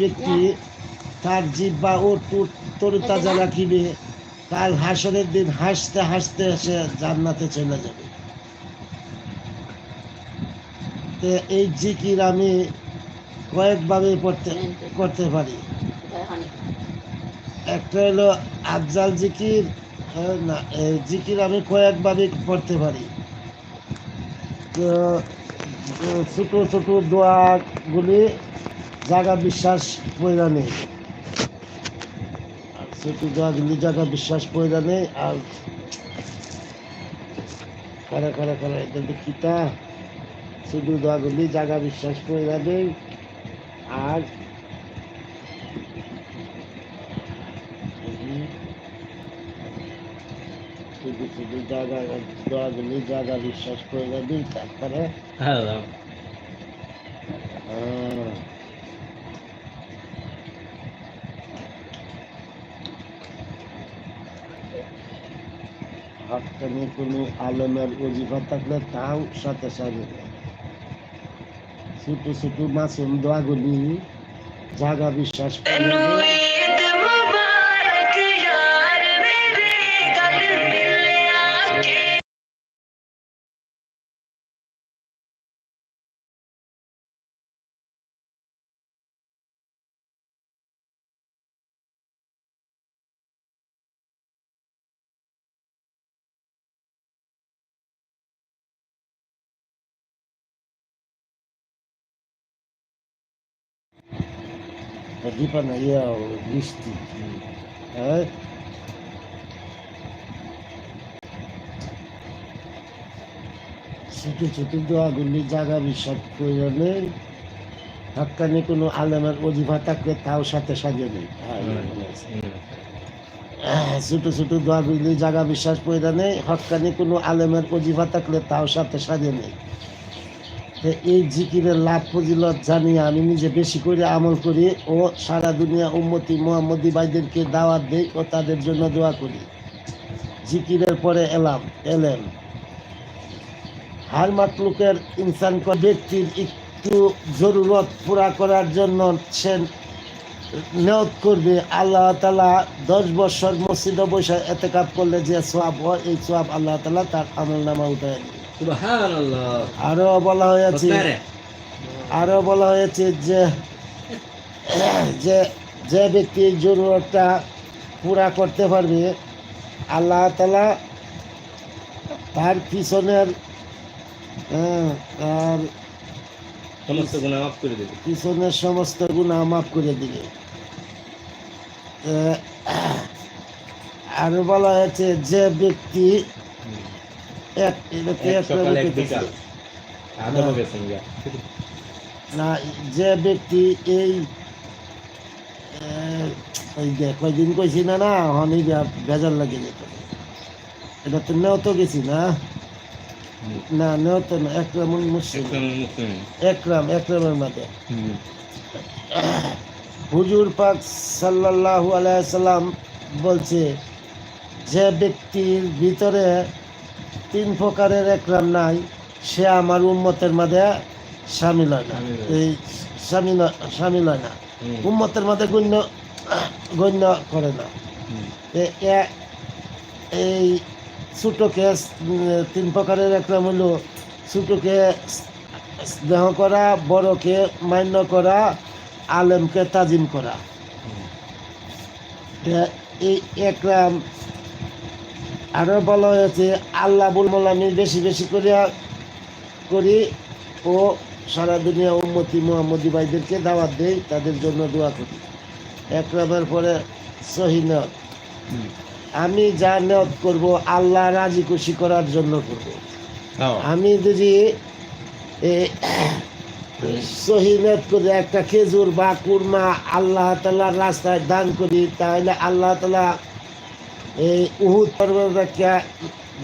ব্যক্তি তার জিব্বা ও তরুতাজা রাখিবে কাল হাসরের দিন হাসতে হাসতে সে জান্নাতে চলে যাবে। এই জিকির আমি কয়েকভাবে পড়তে করতে পারি। একটা হলো আফজাল জিকির না এই জিকির আমি কয়েকভাবে পড়তে পারি। তো ছোট ছোট দোয়াগুলি জাগা বিশ্বাস পয়রা নেই। দোয়াগুলি জাগা বিশ্বাস পয়রা নেই, আর করে করে করে কিন্তু কিতা ছোট দোয়াগুলি জাগা বিশ্বাস পয়রা নেই, আর শুধু শুধু জায়গা দোয়াগুলি জায়গা বিশ্বাস করে দিই তারপরে হ্যালো হাক্কানি কোনো আলমের অজিফা থাকলে তাও সাথে সাথে। ছোট ছোট মাসুম দোয়াগুলি জাগা বিশ্বাস করে। দীপা ইয়া বৃষ্টি হ্যাঁ ছোট ছোট দোয়াগুলি জায়গা বিশ্বাস প্রয়োজনে হাক্কানি কোনো আলেমের অজিফা থাকলে তাও সাথে সাজিয়ে নেই ছোট ছোট দোয়াগুলি জায়গা বিশ্বাস প্রয়োজনে হক্কানি কোনো আলেমের অজিফা থাকলে তাও সাথে সাজিয়ে নেই এই জিকিরের লাভ ফজিলত জানিয়ে আমি নিজে বেশি করে আমল করি ও সারা দুনিয়া উম্মতি মোহাম্মদী ভাইদেরকে দাওয়াত দেই ও তাদের জন্য দোয়া করি। জিকিরের পরে এলাম, এলেন। হার মাতলুকের ইনসান ব্যক্তির একটু জরুরত পুরা করার জন্য সে নিয়ত করবে। আল্লাহ তালা দশ বছর মসজিদে বসে এতে কাপ করলে যে সোয়াব হয়, এই সোয়াব আল্লাহ তালা তার আমল নামা উঠে আরও বলা হয়েছে আরও বলা হয়েছে যে যে যে ব্যক্তি জরুরতটা পুরা করতে পারবে আল্লাহ তালা তার পিছনের হ্যাঁ, তার সমস্ত গুনাহ মাফ করে দেবে। পিছনের সমস্ত গুণা মাফ করে দিবে। আরও বলা হয়েছে যে ব্যক্তি এক না যে ব্যক্তি এই ওই যে কয়দিন কইছি না না হনি বেজার লাগে যেত। এটা তো গেছি না। না না একরাম মুসলিম। মুসলিম। একরাম একরামের মাঝে হুজুর পাক সাল্লাল্লাহু আলাইহি সাল্লাম বলছে যে ব্যক্তির ভিতরে তিন প্রকারের একরাম নাই সে আমার উম্মতের মাঝে সামিল হয় না। এই সামিল সামিল হয় না। উম্মতের মাঝে গণ্য গণ্য করে না। এই ছোটকে উম, তিন প্রকারের একরাম হলো ছোটকে স্নেহ করা বড়কে মান্য করা আলেমকে তাজিম করা। এই একরাম আরও বলা হয়েছে আল্লাহ বলমল আমি বেশি বেশি করিয়া করি ও সারা দুনিয়া উম্মতি মোহাম্মদী ভাইদেরকে দাওয়াত দেই তাদের জন্য দোয়া করি। এক একরামের পরে সহিনত আমি যা নিয়ত করব আল্লাহ রাজি খুশি করার জন্য করব। আমি যদি সহিনত করে একটা খেজুর বা কুরমা আল্লাহ তালার রাস্তায় দান করি তাহলে আল্লাহ তালা এই উহুদ পর্বতকে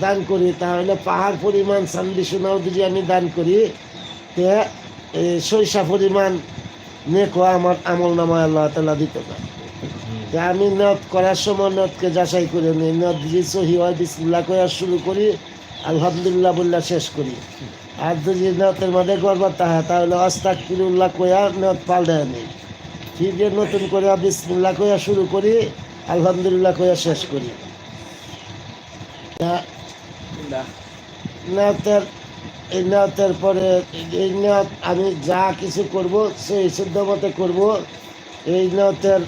দান করি, তাহলে পাহাড় পরিমাণ সান্দি সোনাও যদি আমি দান করি, তে এই সরিষা পরিমাণ নেকো আমার আমল নামায় আল্লাহ তালা দিত না তা আমি নদ করার সময় নদকে যাচাই করে নিই নদ যদি সহি হয় বিসমিল্লা করা শুরু করি, আলহামদুলিল্লাহ বললা শেষ করি। আর যদি নতের মধ্যে গর্ব তাহা তাহলে অস্তাক কিরুল্লাহ কয়া নদ পাল্টায় নেই। ফিরে নতুন করে বিসমিল্লা কইয়া শুরু করি আলহামদুলিল্লাহ কইয়া শেষ করি। তা নিয়তের এই নিয়তের পরে এই নিয়ত আমি যা কিছু করব সেই শুদ্ধ মতে করব। এই নিয়তের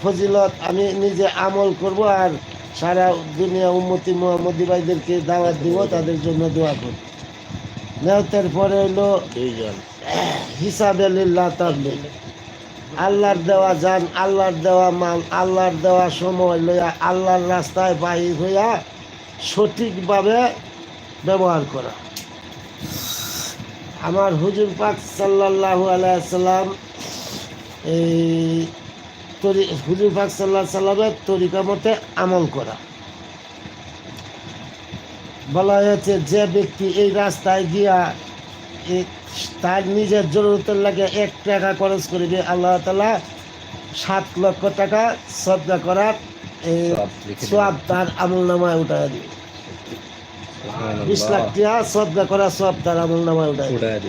ফজিলত আমি নিজে আমল করব আর সারা দুনিয়া উন্মতি মোহাম্মদী ভাইদেরকে দাওয়াত দিব তাদের জন্য দোয়া করব। নিয়তের পরে হলো হিসাবে লিল্লাহ তাবলিগ আল্লাহর দেওয়া যান, আল্লাহর দেওয়া মাল, আল্লাহর দেওয়া সময় লইয়া আল্লাহর রাস্তায় বাহির হইয়া সঠিকভাবে ব্যবহার করা। আমার হুজুর পাক সাল্লাল্লাহু আলাইসাল্লাম এই তরি, হুজুর পাক সাল্লাহ সাল্লামের তরিকা মতে আমল করা। বলা হয়েছে, যে ব্যক্তি এই রাস্তায় গিয়া তার নিজের জরুরতের লাগে এক টাকা খরচ করিবে আল্লাহ তালা সাত লক্ষ টাকা শ্রদ্ধা করার এই। সব তার আমল নামায় উঠায় দিবে। বিশ লাখ টাকা শ্রদ্ধা করা সব তার আমল নামায় উঠায় দিবে। উঠায়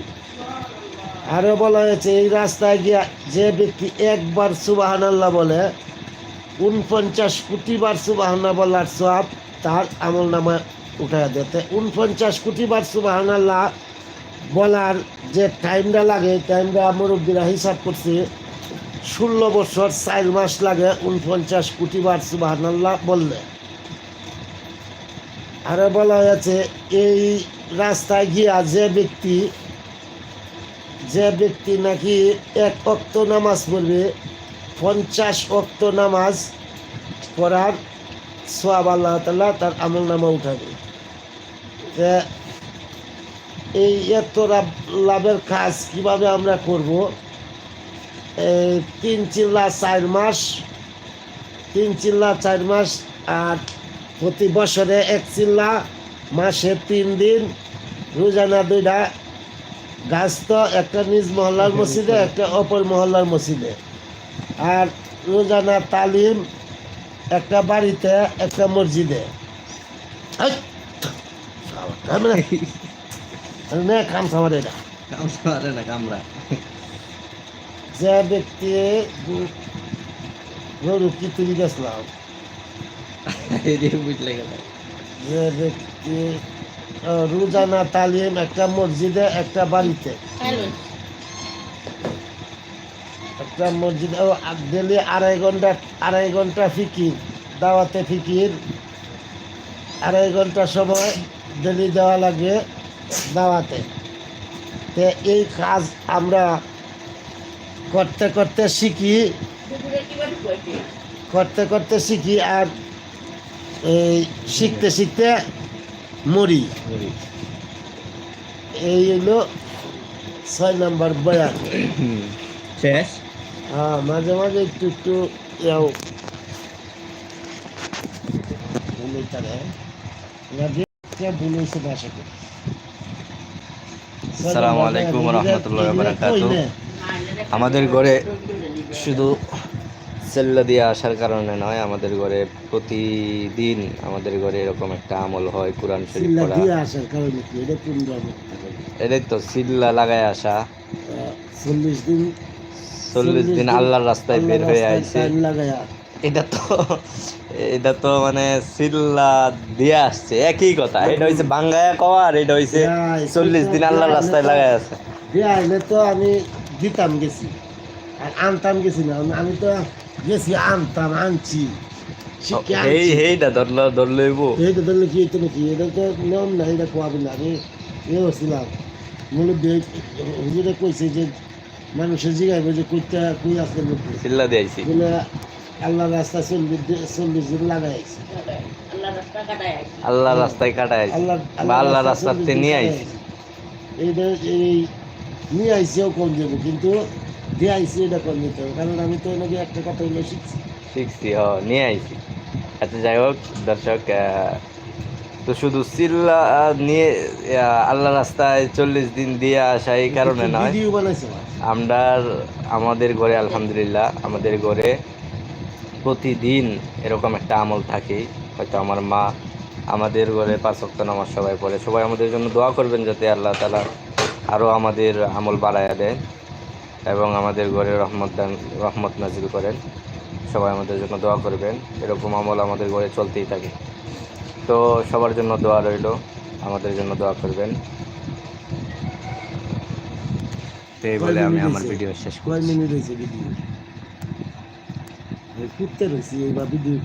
আরও বলা হয়েছে এই রাস্তায় গিয়া যে ব্যক্তি একবার সুবাহান আল্লাহ বলে উনপঞ্চাশ কোটি বার সুবাহান বলার সব তার আমল নামায় উঠায় দিতে উনপঞ্চাশ কোটি বার সুবাহান আল্লাহ বলার যে টাইমটা লাগে, টাইমটা মুরব্বীরা হিসাব করছে, ষোলো বছর চার মাস লাগে উনপঞ্চাশ কোটি বার সুবাহান আল্লাহ বললে। আরও বলা হয়েছে, এই রাস্তায় গিয়া যে ব্যক্তি যে ব্যক্তি নাকি এক অক্ত নামাজ পড়বে, পঞ্চাশ অক্ত নামাজ পড়ার সোয়াব আল্লাহ তাল্লাহ তার আমল নামা উঠাবে এই এত লাভ- লাভের কাজ কীভাবে আমরা করব এই তিন চিল্লা চার মাস তিন চিল্লা চার মাস আর প্রতি বছরে এক চিল্লা মাসে তিন দিন রোজানা দুইটা গাছ তো একটা নিজ মহল্লার মসজিদে একটা অপর মহল্লার মসজিদে আর রোজানা তালিম একটা বাড়িতে একটা মসজিদে। নে এটা। না কামড়া যে ব্যক্তি গরু কি তুলি গেছিলাম বুঝলে গেল। যে ব্যক্তি রোজানা তালিম একটা মসজিদে একটা বাড়িতে। একটা মসজিদে ও ডেলি আড়াই ঘণ্টা আড়াই ঘণ্টা ফিকির দাওয়াতে ফিকির। আড়াই ঘণ্টা সময় ডেলি দেওয়া লাগে। দাওয়াতে। তে এই কাজ আমরা করতে করতে শিখি। করতে করতে শিখি আর এই শিখতে শিখতে মরি। এই হলো ছয় নম্বর বয়ান। শেষ? হ্যাঁ মাঝে মাঝে একটু একটু ইয়াও ভুল হইতে ভুল হয়েছে করে আসসালামু আলাইকুম রহমতুল্লাহ ওয়া বারাকাতুহু। আমাদের ঘরে শুধু সেল্লা দিয়ে আসার কারণে নয় আমাদের ঘরে প্রতিদিন আমাদের ঘরে এরকম একটা আমল হয় কোরআন শরীফ পড়া। এটাই তো সিল্লা লাগায় আসা। চল্লিশ দিন চল্লিশ দিন আল্লাহর রাস্তায় বের হয়ে আইছে। এটা তো এটা তো মানে সিল্লা দিয়ে আসছে একই কথা। এটা হইছে বাঙ্গায়া কওয়া আর এটা হইছে চল্লিশ দিন আল্লাহর রাস্তায় লাগায় আছে। দিয়ে আইলে তো আমি দিতাম গেছি। আর আনতাম গেছি না আমি তো গেছি আনতাম আনছি। এই হেইটা ধরলো ধরলইব এইটা ধরলে কি হইতো নাকি? এটা তো নিয়ম না এটা কোয়াবে না আমি এও ছিলাম মূলত হুজুরে কইছে যে মানুষের জিগাইবে যে কইটা কই আসলে সিল্লা দিয়েছি আল্লাহ রাস্তা চল্লিশ দিন চল্লিশ দিন লাগাইছে। আল্লাহ রাস্তায় কাটায় আল্লাহ রাস্তাতে নিয়ে আইছি। এইটা এই নিয়ে আইসিও কম যাব কিন্তু দিয়ে আইসি এটা কম যেতে হবে কারণ আমি তো নাকি একটা কথা হইলে শিখছি। শিখছি হ নিয়ে আইছি। আচ্ছা যাই হোক দর্শক তো শুধু সিল্লা নিয়ে আল্লাহ রাস্তায় চল্লিশ দিন দিয়ে আসা এই কারণে নয়। আমরা আমাদের ঘরে আলহামদুলিল্লাহ আমাদের ঘরে প্রতিদিন এরকম একটা আমল থাকে। হয়তো আমার মা আমাদের ঘরে পাঁচ ওয়াক্ত নামাজ সবাই পড়ে। সবাই আমাদের জন্য দোয়া করবেন যাতে আল্লাহ তালা আরও আমাদের আমল বাড়ায়া দেন এবং আমাদের ঘরে রহমত দান রহমত নাজিল করেন। সবাই আমাদের জন্য দোয়া করবেন। এরকম আমল আমাদের ঘরে চলতেই থাকে। তো সবার জন্য দোয়া রইল। আমাদের জন্য দোয়া করবেন। তো এই বলে আমি আমার ভিডিও শেষ কয় করছি রয়েছি এইভাবে ভিডিও